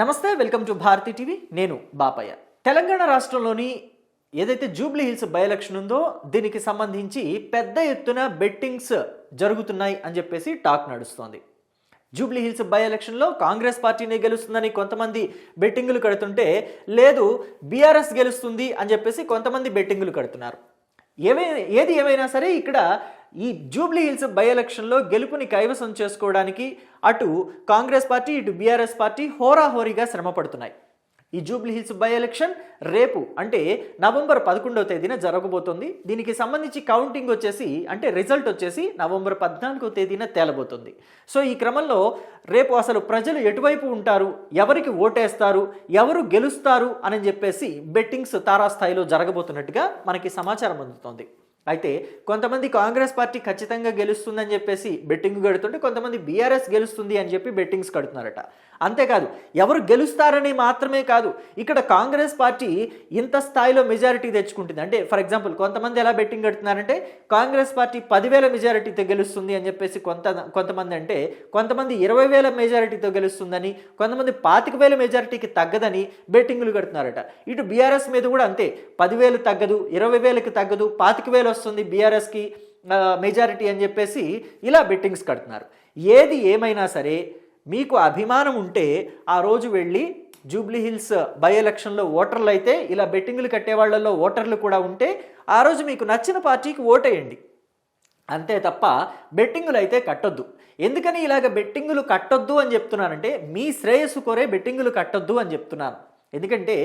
నమస్తే welcome to Bharati TV. నేను బాపయ్య. తెలంగాణ రాష్ట్రంలోని ఏదైతే జూబ్లీ హిల్స్ బై ఎలక్షన్ ఉందో దీనికి సంబంధించి పెద్ద ఎత్తున బెట్టింగ్స్ జరుగుతున్నాయి అని చెప్పేసి టాక్ నడుస్తోంది. జూబ్లీ హిల్స్ బై ఎలక్షన్లో కాంగ్రెస్ పార్టీనే గెలుస్తుందని కొంతమంది బెట్టింగులు కడుతుంటే లేదు బీఆర్ఎస్ గెలుస్తుంది అని చెప్పేసి కొంతమంది బెట్టింగులు కడుతున్నారు. ఏమైనా ఏది ఏమైనా సరే ఇక్కడ ఈ జూబ్లీ హిల్స్ బై ఎలక్షన్లో గెలుపుని కైవసం చేసుకోవడానికి అటు కాంగ్రెస్ పార్టీ ఇటు బీఆర్ఎస్ పార్టీ హోరాహోరీగా శ్రమ పడుతున్నాయి. ఈ జూబ్లీ హిల్స్ బై ఎలక్షన్ రేపు అంటే నవంబర్ పదకొండవ తేదీన జరగబోతుంది. దీనికి సంబంధించి కౌంటింగ్ వచ్చేసి అంటే రిజల్ట్ వచ్చేసి నవంబర్ పద్నాలుగో తేదీన తేలబోతుంది. సో ఈ క్రమంలో రేపు అసలు ప్రజలు ఎటువైపు ఉంటారు? ఎవరికి ఓటేస్తారు? ఎవరు గెలుస్తారు? అని చెప్పేసి బెట్టింగ్స్ తారాస్థాయిలో జరగబోతున్నట్టుగా మనకి సమాచారం అందుతోంది. అయితే కొంతమంది కాంగ్రెస్ పార్టీ ఖచ్చితంగా గెలుస్తుందని చెప్పేసి బెట్టింగ్ కడుతుంటే కొంతమంది బీఆర్ఎస్ గెలుస్తుంది అని చెప్పి బెట్టింగ్స్ కడుతున్నారట. అంతేకాదు ఎవరు గెలుస్తారని మాత్రమే కాదు ఇక్కడ కాంగ్రెస్ పార్టీ ఇంత స్థాయిలో మెజారిటీ తెచ్చుకుంటుంది. అంటే ఫర్ ఎగ్జాంపుల్ కొంతమంది ఎలా బెట్టింగ్ కడుతున్నారంటే కాంగ్రెస్ పార్టీ పదివేల మెజారిటీతో గెలుస్తుంది అని చెప్పేసి కొంత కొంతమంది అంటే కొంతమంది ఇరవై వేల మెజారిటీతో గెలుస్తుందని కొంతమంది పాతిక వేల మెజారిటీకి తగ్గదని బెట్టింగులు కడుతున్నారట. ఇటు బీఆర్ఎస్ మీద కూడా అంతే పదివేలు తగ్గదు ఇరవై వేలకు తగ్గదు పాతిక వేలు వస్తుంది బీఆర్ఎస్కి మెజారిటీ అని చెప్పేసి ఇలా బెట్టింగ్స్ కడుతున్నారు. ఏది ఏమైనా సరే మీకు అభిమానం ఉంటే ఆ రోజు వెళ్ళి జూబ్లీ హిల్స్ బై ఎలక్షన్లో ఓటర్లు అయితే ఇలా బెట్టింగులు కట్టే వాళ్ళల్లో ఓటర్లు కూడా ఉంటే ఆ రోజు మీకు నచ్చిన పార్టీకి ఓటేయండి. అంతే తప్ప బెట్టింగులు అయితే కట్టొద్దు. ఎందుకని ఇలాగ బెట్టింగులు కట్టొద్దు అని చెప్తున్నానంటే మీ శ్రేయస్సు కోరే బెట్టింగులు కట్టొద్దు అని చెప్తున్నాను. ఎందుకంటే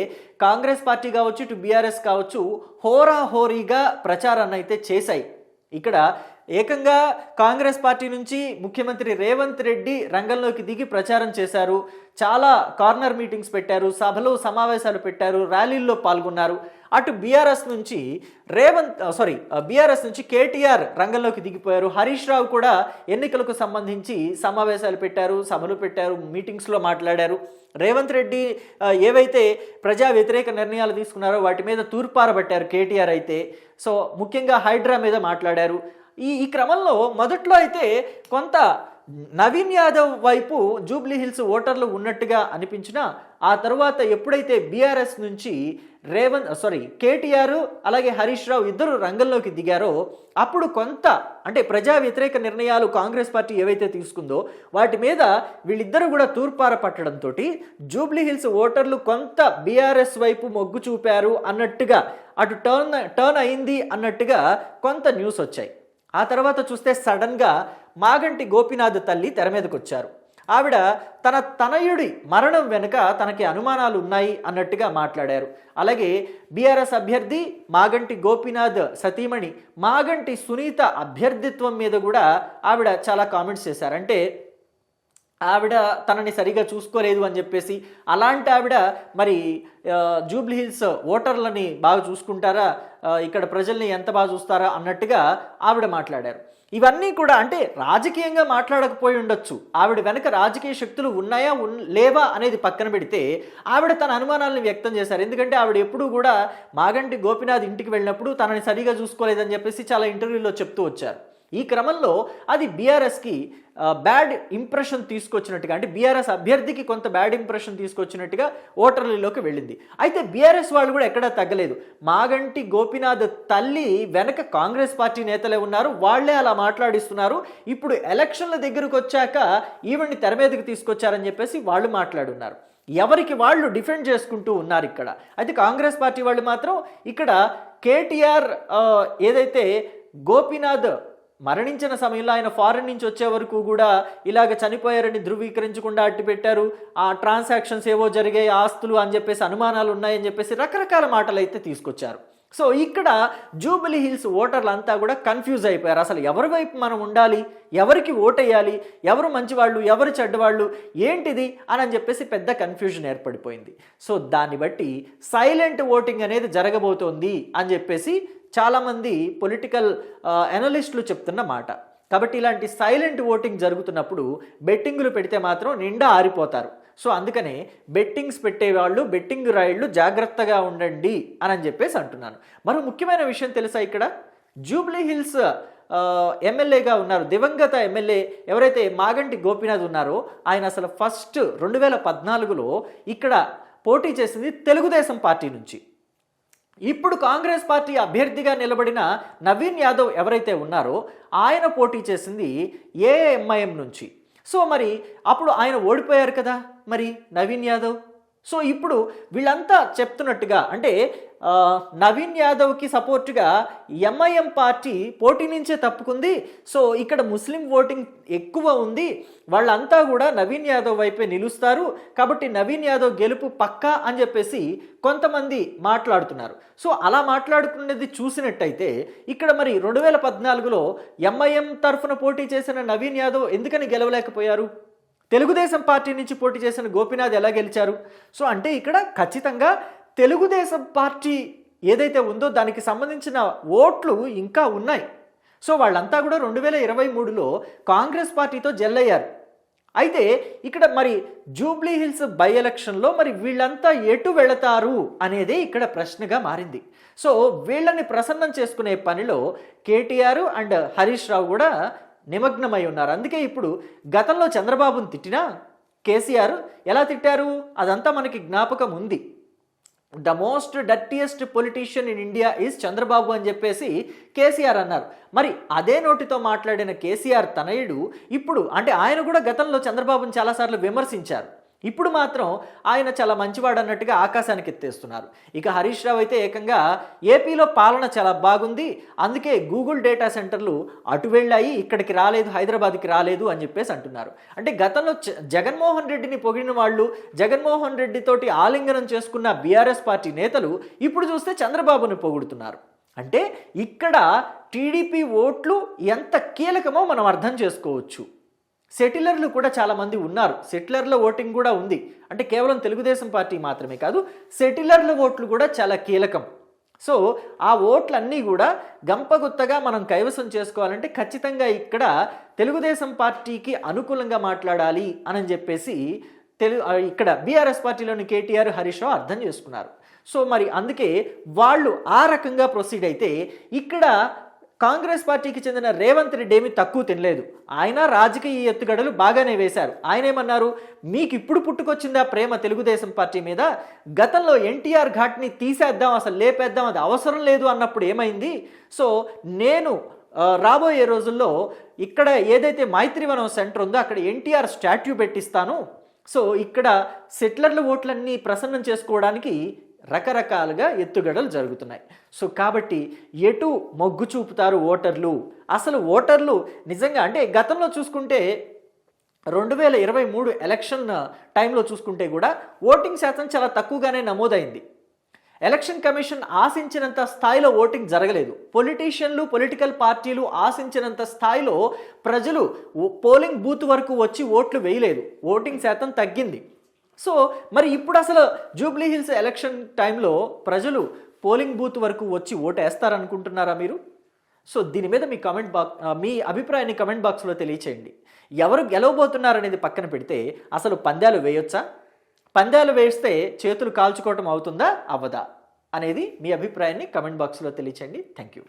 కాంగ్రెస్ పార్టీ కావచ్చు ఇటు బీఆర్ఎస్ కావచ్చు హోరాహోరీగా ప్రచారాన్ని అయితే చేశాయి. ఇక్కడ ఏకంగా కాంగ్రెస్ పార్టీ నుంచి ముఖ్యమంత్రి రేవంత్ రెడ్డి రంగంలోకి దిగి ప్రచారం చేశారు. చాలా కార్నర్ మీటింగ్స్ పెట్టారు సభలు సమావేశాలు పెట్టారు ర్యాలీల్లో పాల్గొన్నారు. అటు బీఆర్ఎస్ నుంచి రేవంత్ సారీ బీఆర్ఎస్ నుంచి కేటీఆర్ రంగంలోకి దిగిపోయారు. హరీష్ రావు కూడా ఎన్నికలకు సంబంధించి సమావేశాలు పెట్టారు సభలు పెట్టారు మీటింగ్స్లో మాట్లాడారు. రేవంత్ రెడ్డి ఏవైతే ప్రజా వ్యతిరేక నిర్ణయాలు తీసుకున్నారో వాటి మీద తూర్పారబట్టారు కేటీఆర్ అయితే. సో ముఖ్యంగా హైడ్రా మీద మాట్లాడారు. ఈ ఈ క్రమంలో మొదట్లో అయితే కొంత నవీన్ యాదవ్ వైపు జూబ్లీ హిల్స్ ఓటర్లు ఉన్నట్టుగా అనిపించినా ఆ తర్వాత ఎప్పుడైతే బీఆర్ఎస్ నుంచి రేవంత్ సారీ కేటీఆర్ అలాగే హరీష్ రావు ఇద్దరు రంగంలోకి దిగారో అప్పుడు కొంత అంటే ప్రజా వ్యతిరేక నిర్ణయాలు కాంగ్రెస్ పార్టీ ఏవైతే తీసుకుందో వాటి మీద వీళ్ళిద్దరూ కూడా తూర్పార పట్టడంతో జూబ్లీ హిల్స్ ఓటర్లు కొంత బీఆర్ఎస్ వైపు మొగ్గు చూపారు అన్నట్టుగా అటు టర్న్ టర్న్ అయింది అన్నట్టుగా కొంత న్యూస్ వచ్చాయి. ఆ తర్వాత చూస్తే సడన్గా మాగంటి గోపినాథ్ తల్లి తెర మీదకి వచ్చారు ఆవిడ తన తనయుడి మరణం వెనుక తనకి అనుమానాలు ఉన్నాయి అన్నట్టుగా మాట్లాడారు. అలాగే బీఆర్ఎస్ అభ్యర్థి మాగంటి గోపినాథ్ సతీమణి మాగంటి సునీత అభ్యర్థిత్వం మీద కూడా ఆవిడ చాలా కామెంట్స్ చేశారు. అంటే ఆవిడ తనని సరిగా చూసుకోలేదు అని చెప్పేసి అలాంటి ఆవిడ మరి జూబ్లీహిల్స్ జూబ్లీ హిల్స్ ఓటర్లని బాగా చూసుకుంటారా? ఇక్కడ ప్రజల్ని ఎంత బాగా చూస్తారా? అన్నట్టుగా ఆవిడ మాట్లాడారు. ఇవన్నీ కూడా అంటే రాజకీయంగా మాట్లాడకపోయి ఉండొచ్చు. ఆవిడ వెనక రాజకీయ శక్తులు ఉన్నాయా ఉన్ లేవా అనేది పక్కన పెడితే ఆవిడ తన అనుమానాలను వ్యక్తం చేశారు. ఎందుకంటే ఆవిడ ఎప్పుడూ కూడా మాగంటి గోపినాథ్ ఇంటికి వెళ్ళినప్పుడు తనని సరిగా చూసుకోలేదని చెప్పేసి చాలా ఇంటర్వ్యూలో చెప్తూ వచ్చారు. ఈ క్రమంలో అది బీఆర్ఎస్కి బ్యాడ్ ఇంప్రెషన్ తీసుకొచ్చినట్టుగా అంటే బీఆర్ఎస్ అభ్యర్థికి కొంత బ్యాడ్ ఇంప్రెషన్ తీసుకొచ్చినట్టుగా ఓటర్లలోకి వెళ్ళింది. అయితే బీఆర్ఎస్ వాళ్ళు కూడా ఎక్కడా తగ్గలేదు. మాగంటి గోపినాథ్ తల్లి వెనక కాంగ్రెస్ పార్టీ నేతలే ఉన్నారు. వాళ్ళే అలా మాట్లాడిస్తున్నారు. ఇప్పుడు ఎలక్షన్ల దగ్గరకు వచ్చాక ఈవెంట్ని తెర మీదకి తీసుకొచ్చారని చెప్పేసి వాళ్ళు మాట్లాడున్నారు. ఎవరికి వాళ్ళు డిఫెండ్ చేసుకుంటూ ఉన్నారు ఇక్కడ? అయితే కాంగ్రెస్ పార్టీ వాళ్ళు మాత్రం ఇక్కడ కేటీఆర్ ఏదైతే గోపీనాథ్ మరణించిన సమయంలో ఆయన ఫారెన్ నుంచి వచ్చే వరకు కూడా ఇలాగ చనిపోయారని ధృవీకరించకుండా అట్టి పెట్టారు ఆ ట్రాన్సాక్షన్స్ ఏవో జరిగాయి ఆస్తులు అని చెప్పేసి అనుమానాలు ఉన్నాయని చెప్పేసి రకరకాల మాటలు అయితే తీసుకొచ్చారు. సో ఇక్కడ జూబిలీ హిల్స్ ఓటర్లు అంతా కూడా కన్ఫ్యూజ్ అయిపోయారు. అసలు ఎవరి వైపు మనం ఉండాలి? ఎవరికి ఓటేయాలి? ఎవరు మంచివాళ్ళు? ఎవరు చెడ్డవాళ్ళు? ఏంటిది? అని అని చెప్పేసి పెద్ద కన్ఫ్యూజన్ ఏర్పడిపోయింది. సో దాన్ని బట్టి సైలెంట్ ఓటింగ్ అనేది జరగబోతోంది అని చెప్పేసి చాలామంది పొలిటికల్ అనలిస్టులు చెప్తున్న మాట. కాబట్టి ఇలాంటి సైలెంట్ ఓటింగ్ జరుగుతున్నప్పుడు బెట్టింగులు పెడితే మాత్రం నిండా ఆరిపోతారు. సో అందుకనే బెట్టింగ్స్ పెట్టేవాళ్ళు బెట్టింగ్ రాయిళ్ళు జాగ్రత్తగా ఉండండి అని అని చెప్పేసి అంటున్నాను. మరో ముఖ్యమైన విషయం తెలుసా ఇక్కడ? జూబ్లీ హిల్స్ ఎమ్మెల్యేగా ఉన్నారు. దివంగత ఎమ్మెల్యే ఎవరైతే మాగంటి గోపీనాథ్ ఉన్నారో ఆయన అసలు ఫస్ట్ రెండు వేల పద్నాలుగులో ఇక్కడ పోటీ చేసింది తెలుగుదేశం పార్టీ నుంచి. ఇప్పుడు కాంగ్రెస్ పార్టీ అభ్యర్థిగా నిలబడిన నవీన్ యాదవ్ ఎవరైతే ఉన్నారో ఆయన పోటీ చేసింది ఏఎంఐఎం నుంచి. సో మరి అప్పుడు ఆయన ఓడిపోయారు కదా మరి నవీన్ యాదవ్? సో ఇప్పుడు వీళ్ళంతా చెప్తున్నట్టుగా అంటే నవీన్ యాదవ్కి సపోర్ట్గా ఎంఐఎం పార్టీ పోటీ నుంచే తప్పుకుంది. సో ఇక్కడ ముస్లిం ఓటింగ్ ఎక్కువ ఉంది. వాళ్ళంతా కూడా నవీన్ యాదవ్ వైపే నిలుస్తారు. కాబట్టి నవీన్ యాదవ్ గెలుపు పక్కా అని చెప్పేసి కొంతమంది మాట్లాడుతున్నారు. సో అలా మాట్లాడుకునేది చూసినట్టయితే ఇక్కడ మరి రెండు వేల పద్నాలుగులో ఎంఐఎం తరఫున పోటీ చేసిన నవీన్ యాదవ్ ఎందుకని గెలవలేకపోయారు? తెలుగుదేశం పార్టీ నుంచి పోటీ చేసిన గోపీనాథ్ ఎలా గెలిచారు? సో అంటే ఇక్కడ ఖచ్చితంగా తెలుగుదేశం పార్టీ ఏదైతే ఉందో దానికి సంబంధించిన ఓట్లు ఇంకా ఉన్నాయి. సో వాళ్ళంతా కూడా రెండు వేల ఇరవై మూడులో కాంగ్రెస్ పార్టీతో జెల్లయ్యారు. అయితే ఇక్కడ మరి జూబ్లీ హిల్స్ బై ఎలక్షన్లో మరి వీళ్ళంతా ఎటు వెళతారు అనేదే ఇక్కడ ప్రశ్నగా మారింది. సో వీళ్ళని ప్రసన్నం చేసుకునే పనిలో కేటీఆర్ అండ్ హరీష్ రావు కూడా నిమగ్నమై ఉన్నారు. అందుకే ఇప్పుడు గతంలో చంద్రబాబును తిట్టినా కేసీఆర్ ఎలా తిట్టారు? అదంతా మనకి జ్ఞాపకం ఉంది. The most dirtiest politician in India is Chandrababu అని చెప్పేసి కేసీఆర్ అన్నారు. మరి అదే నోటితో మాట్లాడిన కేసీఆర్ తనయుడు ఇప్పుడు అంటే ఆయన కూడా గతంలో చంద్రబాబును చాలాసార్లు విమర్శించారు. ఇప్పుడు మాత్రం ఆయన చాలా మంచివాడు అన్నట్టుగా ఆకాశానికి ఎత్తేస్తున్నారు. ఇక హరీష్ రావు అయితే ఏకంగా ఏపీలో పాలన చాలా బాగుంది. అందుకే గూగుల్ డేటా సెంటర్లు అటు వెళ్ళాయి ఇక్కడికి రాలేదు హైదరాబాద్కి రాలేదు అని చెప్పేసి అంటున్నారు. అంటే గతంలో జగన్మోహన్ రెడ్డిని పొగిడిన వాళ్ళు జగన్మోహన్ రెడ్డితోటి ఆలింగనం చేసుకున్న బీఆర్ఎస్ పార్టీ నేతలు ఇప్పుడు చూస్తే చంద్రబాబును పొగుడుతున్నారు. అంటే ఇక్కడ టీడీపీ ఓట్లు ఎంత కీలకమో మనం అర్థం చేసుకోవచ్చు. సెటిలర్లు కూడా చాలామంది ఉన్నారు. సెటిలర్ల ఓటింగ్ కూడా ఉంది. అంటే కేవలం తెలుగుదేశం పార్టీ మాత్రమే కాదు సెటిలర్ల ఓట్లు కూడా చాలా కీలకం. సో ఆ ఓట్లన్నీ కూడా గంపగుత్తగా మనం కైవసం చేసుకోవాలంటే ఖచ్చితంగా ఇక్కడ తెలుగుదేశం పార్టీకి అనుకూలంగా మాట్లాడాలి అని చెప్పేసి తెలు ఇక్కడ బీఆర్ఎస్ పార్టీలోని కేటీఆర్ హరీష్ రావు అర్థం చేసుకున్నారు. సో మరి అందుకే వాళ్ళు ఆ రకంగా ప్రొసీడ్ అయితే ఇక్కడ కాంగ్రెస్ పార్టీకి చెందిన రేవంత్ రెడ్డి ఏమీ తక్కువ తినలేదు. ఆయన రాజకీయ ఎత్తుగడలు బాగానే వేశారు. ఆయన ఏమన్నారు? మీకు ఇప్పుడు పుట్టుకొచ్చిందా ప్రేమ తెలుగుదేశం పార్టీ మీద? గతంలో ఎన్టీఆర్ ఘాట్ని తీసేద్దాం అసలు లేపేద్దాం అది అవసరం లేదు అన్నప్పుడు ఏమైంది? సో నేను రాబోయే రోజుల్లో ఇక్కడ ఏదైతే మైత్రివనం సెంటర్ ఉందో అక్కడ ఎన్టీఆర్ స్టాట్యూ పెట్టిస్తాను. సో ఇక్కడ సెటిలర్ల ఓట్లన్నీ ప్రసన్నం చేసుకోవడానికి రకరకాలుగా ఎత్తుగడలు జరుగుతున్నాయి. సో కాబట్టి ఎటు మొగ్గు చూపుతారు ఓటర్లు? అసలు ఓటర్లు నిజంగా అంటే గతంలో చూసుకుంటే రెండు వేల ఇరవై మూడు ఎలక్షన్ టైంలో చూసుకుంటే కూడా ఓటింగ్ శాతం చాలా తక్కువగానే నమోదైంది. ఎలక్షన్ కమిషన్ ఆశించినంత స్థాయిలో ఓటింగ్ జరగలేదు. పొలిటీషియన్లు పొలిటికల్ పార్టీలు ఆశించినంత స్థాయిలో ప్రజలు పోలింగ్ బూత్ వరకు వచ్చి ఓట్లు వేయలేదు. ఓటింగ్ శాతం తగ్గింది. సో మరి ఇప్పుడు అసలు జూబ్లీ హిల్స్ ఎలక్షన్ టైంలో ప్రజలు పోలింగ్ బూత్ వరకు వచ్చి ఓటు వేస్తారనుకుంటున్నారా మీరు? సో దీని మీద మీ కమెంట్ బాక్స్ మీ అభిప్రాయాన్ని కమెంట్ బాక్స్లో తెలియచేయండి. ఎవరు గెలవబోతున్నారనేది పక్కన పెడితే అసలు పందాలు వేయొచ్చా? పందాలు వేస్తే చేతులు కాల్చుకోవటం అవుతుందా? అవ్వదా? అనేది మీ అభిప్రాయాన్ని కమెంట్ బాక్స్లో తెలియచేయండి. Thank you.